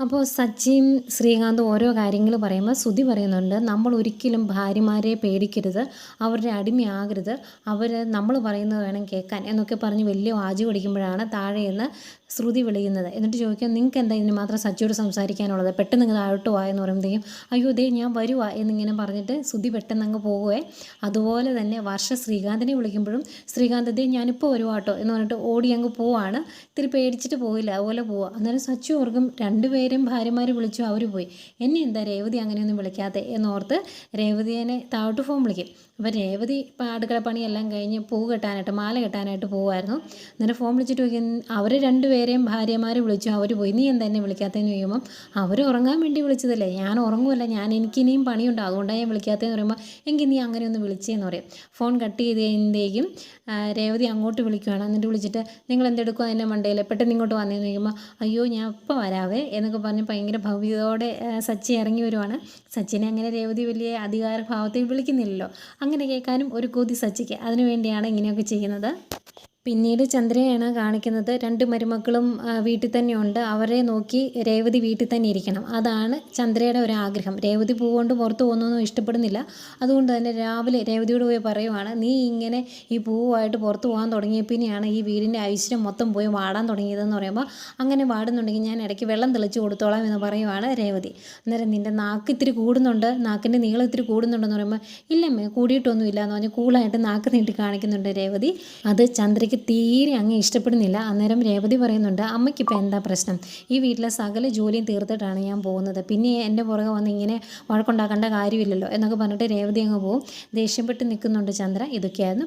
അപ്പോൾ സച്ചിയും ശ്രീകാന്തും ഓരോ കാര്യങ്ങൾ പറയുമ്പോൾ ശ്രുതി പറയുന്നുണ്ട് നമ്മൾ ഒരിക്കലും ഭാര്യമാരെ പേടിക്കരുത് അവരുടെ അടിമയാകരുത് അവർ നമ്മൾ പറയുന്നത് വേണം കേൾക്കാൻ എന്നൊക്കെ പറഞ്ഞ് വലിയ വാജി പിടിക്കുമ്പോഴാണ് താഴെ നിന്ന് ശ്രുതി വിളിക്കുന്നത് എന്നിട്ട് ചോദിക്കാം നിങ്ങൾക്ക് എന്താ ഇതിന് മാത്രം സച്ചിയോട് സംസാരിക്കാനുള്ളത്? പെട്ടെന്ന് നിങ്ങൾ താഴോട്ട് വാ എന്ന് പറയുമ്പോഴത്തേക്കും അയ്യോ ദേ ഞാൻ വരുവാ എന്നിങ്ങനെ പറഞ്ഞിട്ട് ശ്രുതി പെട്ടെന്ന് അങ്ങ് പോകുവേ അതുപോലെ തന്നെ വർഷ ശ്രീകാന്തിനെ വിളിക്കുമ്പോഴും ശ്രീകാന്ത് ദേ ഞാനിപ്പോൾ വരുവാട്ടോ എന്ന് പറഞ്ഞിട്ട് ഓടി അങ്ങ് പോവാണ്. ഇത്തിരി പേടിച്ചിട്ട് പോയില്ല അതുപോലെ പോവുക അന്നേരം സച്ചു ഓർക്കും രണ്ടുപേരും ഭാര്യമാർ വിളിച്ചു അവർ പോയി. എന്നെ എന്താ രേവതി അങ്ങനെയൊന്നും വിളിക്കാതെ എന്നോർത്ത് രേവതിയെ താഴോട്ട് ഫോൺ വിളിക്കും. അപ്പോൾ രേവതി ഇപ്പോൾ അടുക്കള പണിയെല്ലാം കഴിഞ്ഞ് പൂ കെട്ടാനായിട്ട് മാല കെട്ടാനായിട്ട് പോകുമായിരുന്നു അന്നേരം ഫോൺ വിളിച്ചിട്ട് ചോദിക്കും അവർ രണ്ടുപേരെയും ഭാര്യമാർ വിളിച്ചു അവർ പോയി. നീ എന്താ എന്നെ വിളിക്കാത്തതെന്ന് ചോദിക്കുമ്പം അവർ ഉറങ്ങാൻ വേണ്ടി വിളിച്ചതല്ലേ. ഞാൻ ഉറങ്ങുമല്ല ഞാൻ എനിക്കിനിയും പണിയുണ്ട് അതുകൊണ്ടാണ് ഞാൻ വിളിക്കാത്തതെന്ന് പറയുമ്പോൾ എങ്കിൽ നീ അങ്ങനെ ഒന്ന് വിളിച്ചേന്ന് പറയും. ഫോൺ കട്ട് ചെയ്ത് കഴിഞ്ഞേക്കും രേവതി അങ്ങോട്ട് വിളിക്കുവാണ്. എന്നിട്ട് വിളിച്ചിട്ട് നിങ്ങൾ എന്തെടുക്കുക എന്നെ മണ്ടയിൽ പെട്ടെന്ന് ഇങ്ങോട്ട് വന്നതെന്ന് ചോദിക്കുമ്പോൾ അയ്യോ ഞാൻ ഇപ്പം വരാവേ എന്നൊക്കെ പറഞ്ഞ് ഭയങ്കര ഭവ്യതയോടെ സച്ചി ഇറങ്ങി വരുവാണ്. സച്ചിനെ അങ്ങനെ രേവതി വലിയ അധികാര ഭാവത്തിൽ വിളിക്കുന്നില്ലല്ലോ. അങ്ങനെ കേൾക്കാനും ഒരു കൊതി സച്ചിക്ക്. അതിനു വേണ്ടിയാണ് ഇങ്ങനെയൊക്കെ ചെയ്യുന്നത്. പിന്നീട് ചന്ദ്രയാണ് കാണിക്കുന്നത്. രണ്ട് മരുമക്കളും വീട്ടിൽ തന്നെയുണ്ട് അവരെ നോക്കി രേവതി വീട്ടിൽ തന്നെ ഇരിക്കണം. അതാണ് ചന്ദ്രയുടെ ഒരു ആഗ്രഹം. രേവതി പൂവുകൊണ്ട് പുറത്തു പോകുന്നൊന്നും ഇഷ്ടപ്പെടുന്നില്ല. അതുകൊണ്ട് തന്നെ രാവിലെ രേവതിയോട് പോയി പറയുവാണ് നീ ഇങ്ങനെ ഈ പൂവായിട്ട് പുറത്ത് പോകാൻ തുടങ്ങിയ പിന്നെയാണ് ഈ വീടിന്റെ ഐശ്വര്യം മൊത്തം പോയി വാടാൻ തുടങ്ങിയതെന്ന് പറയുമ്പോൾ അങ്ങനെ വാടുന്നുണ്ടെങ്കിൽ ഞാൻ ഇടയ്ക്ക് വെള്ളം തെളിച്ച് കൊടുത്തോളാം എന്ന് പറയുവാണ് രേവതി. അന്നേരം നിന്റെ നാക്ക് ഇത്തിരി കൂടുന്നുണ്ട്. നാക്കിന്റെ നീളം ഇത്തിരി കൂടുന്നുണ്ടെന്ന് പറയുമ്പോൾ ഇല്ലമ്മേ കൂടിയിട്ടൊന്നും ഇല്ല എന്ന് പറഞ്ഞാൽ കൂളായിട്ട് നാക്ക് നീട്ടി കാണിക്കുന്നുണ്ട് രേവതി. അത് ചന്ദ്രയ്ക്ക് തീരെ അങ്ങ് ഇഷ്ടപ്പെടുന്നില്ല. അന്നേരം രേവതി പറയുന്നുണ്ട് അമ്മയ്ക്കിപ്പോൾ എന്താ പ്രശ്നം? ഈ വീട്ടിലെ സകല ജോലിയും തീർത്തിട്ടാണ് ഞാൻ പോകുന്നത്. പിന്നെ എന്റെ പുറകെ വന്ന് ഇങ്ങനെ വഴക്കുണ്ടാക്കേണ്ട കാര്യമില്ലല്ലോ എന്നൊക്കെ പറഞ്ഞിട്ട് രേവതി അങ്ങ് പോവും. ദേഷ്യപ്പെട്ട് നിൽക്കുന്നുണ്ട് ചന്ദ്ര. ഇതൊക്കെയായിരുന്നു